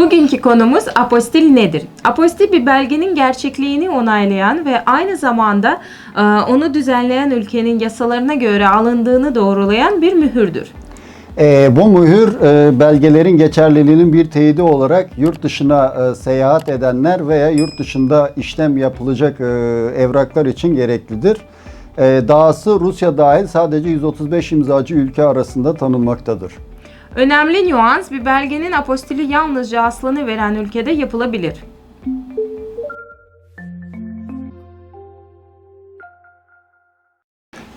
Bugünkü konumuz apostil nedir? Apostil bir belgenin gerçekliğini onaylayan ve aynı zamanda e, onu düzenleyen ülkenin yasalarına göre alındığını doğrulayan bir mühürdür. Ee, bu mühür e, belgelerin geçerliliğinin bir teyidi olarak yurt dışına e, seyahat edenler veya yurt dışında işlem yapılacak e, evraklar için gereklidir. E, dahası Rusya dahil sadece 135 imzacı ülke arasında tanınmaktadır. Önemli nüans bir belgenin apostili yalnızca aslını veren ülkede yapılabilir.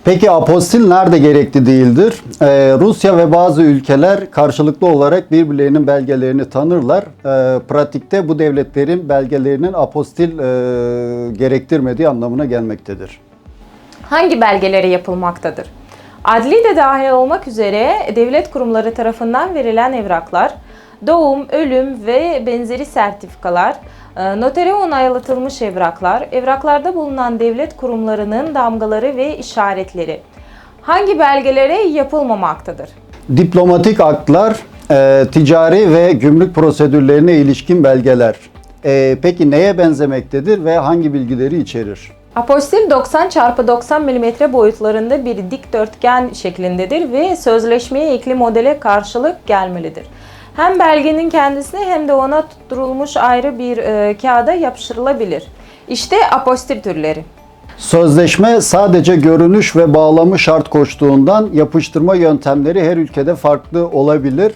Peki apostil nerede gerekli değildir? Ee, Rusya ve bazı ülkeler karşılıklı olarak birbirlerinin belgelerini tanırlar. Ee, pratikte bu devletlerin belgelerinin apostil e, gerektirmediği anlamına gelmektedir. Hangi belgelere yapılmaktadır? Adli de dahil olmak üzere devlet kurumları tarafından verilen evraklar, doğum, ölüm ve benzeri sertifikalar, e, notere onaylatılmış evraklar, evraklarda bulunan devlet kurumlarının damgaları ve işaretleri. Hangi belgelere yapılmamaktadır? Diplomatik aktlar, e, ticari ve gümrük prosedürlerine ilişkin belgeler. E, peki neye benzemektedir ve hangi bilgileri içerir? Apostil 90 x 90 mm boyutlarında bir dikdörtgen şeklindedir ve sözleşmeye ekli modele karşılık gelmelidir. Hem belgenin kendisine hem de ona tutturulmuş ayrı bir e, kağıda yapıştırılabilir. İşte apostil türleri. Sözleşme sadece görünüş ve bağlamı şart koştuğundan yapıştırma yöntemleri her ülkede farklı olabilir.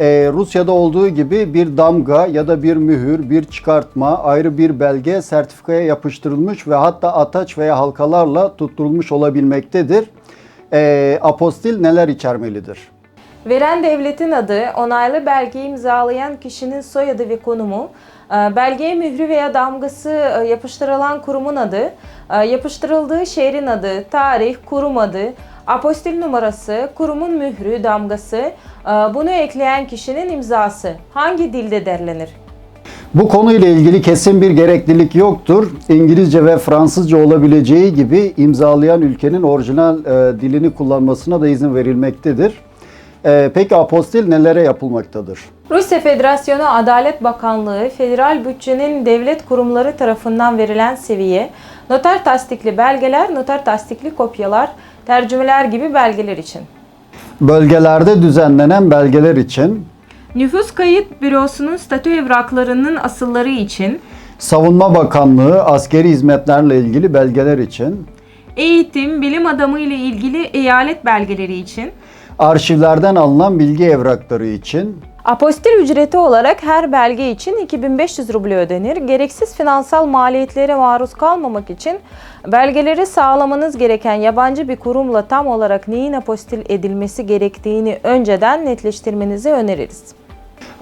Ee, Rusya'da olduğu gibi bir damga ya da bir mühür, bir çıkartma, ayrı bir belge sertifikaya yapıştırılmış ve hatta ataç veya halkalarla tutturulmuş olabilmektedir. Ee, apostil neler içermelidir? Veren devletin adı, onaylı belgeyi imzalayan kişinin soyadı ve konumu, e, belgeye mührü veya damgası e, yapıştırılan kurumun adı, e, yapıştırıldığı şehrin adı, tarih, kurum adı, apostil numarası, kurumun mührü, damgası, e, bunu ekleyen kişinin imzası. Hangi dilde derlenir? Bu konuyla ilgili kesin bir gereklilik yoktur. İngilizce ve Fransızca olabileceği gibi imzalayan ülkenin orijinal e, dilini kullanmasına da izin verilmektedir. E, peki apostil nelere yapılmaktadır? Rusya Federasyonu Adalet Bakanlığı, federal bütçenin devlet kurumları tarafından verilen seviye, noter tasdikli belgeler, noter tasdikli kopyalar, tercümeler gibi belgeler için. Bölgelerde düzenlenen belgeler için, Nüfus Kayıt Bürosu'nun statü evraklarının asılları için, Savunma Bakanlığı askeri hizmetlerle ilgili belgeler için, eğitim, bilim adamı ile ilgili eyalet belgeleri için, arşivlerden alınan bilgi evrakları için, Apostil ücreti olarak her belge için 2500 ruble ödenir. Gereksiz finansal maliyetlere maruz kalmamak için belgeleri sağlamanız gereken yabancı bir kurumla tam olarak neyin apostil edilmesi gerektiğini önceden netleştirmenizi öneririz.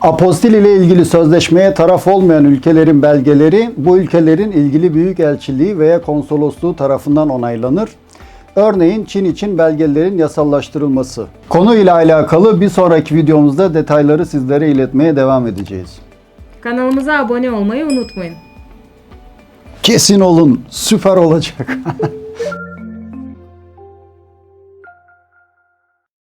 Apostil ile ilgili sözleşmeye taraf olmayan ülkelerin belgeleri bu ülkelerin ilgili büyükelçiliği veya konsolosluğu tarafından onaylanır. Örneğin Çin için belgelerin yasallaştırılması. Konuyla alakalı bir sonraki videomuzda detayları sizlere iletmeye devam edeceğiz. Kanalımıza abone olmayı unutmayın. Kesin olun, süper olacak.